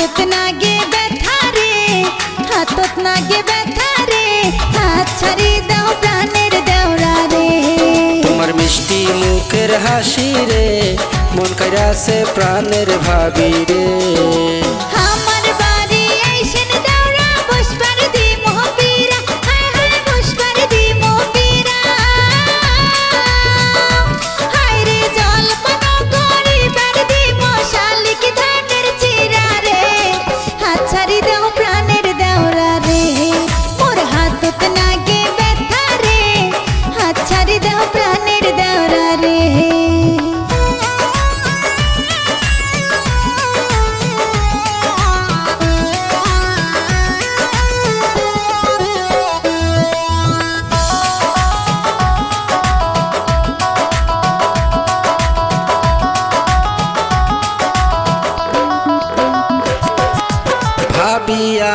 হাতত নাগে ব্যথা রে, হাতত নাগে ব্যথা রে, হাত ছাড়ি দাও প্রাণের দেওরা রে। তোমার মিষ্টি মুখের হাসি রে, মন কাইরাছে প্রাণের ভাবি রে।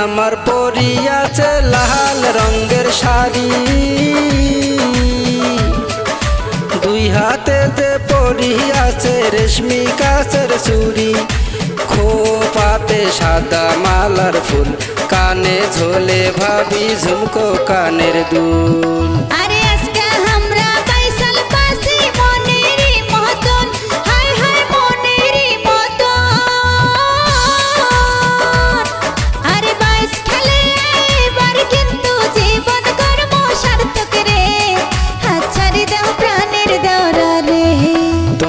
আমার পরিয়াছে লাল রঙের শাড়ি। দুই হাতে যে পরিয়াছে রেশমি কাছের চুরি খোপাতে সাদা মালার ফুল, কানে ঝোলে ভাবি ঝুমকো কানের দুল।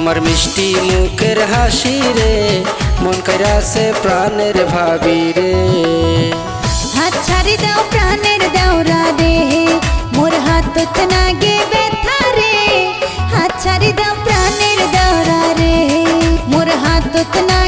তোমার মিষ্টি মুখের হাসি রে, মন কাইরাছে প্রাণের ভাবি রে। হাত ছাড়ি দাও, প্রাণের দাও রাধে মোর হাতত নাগে ব্যথা রে। হাত ছাড়ি দাও, প্রাণের দাও রে, মোর হাতত না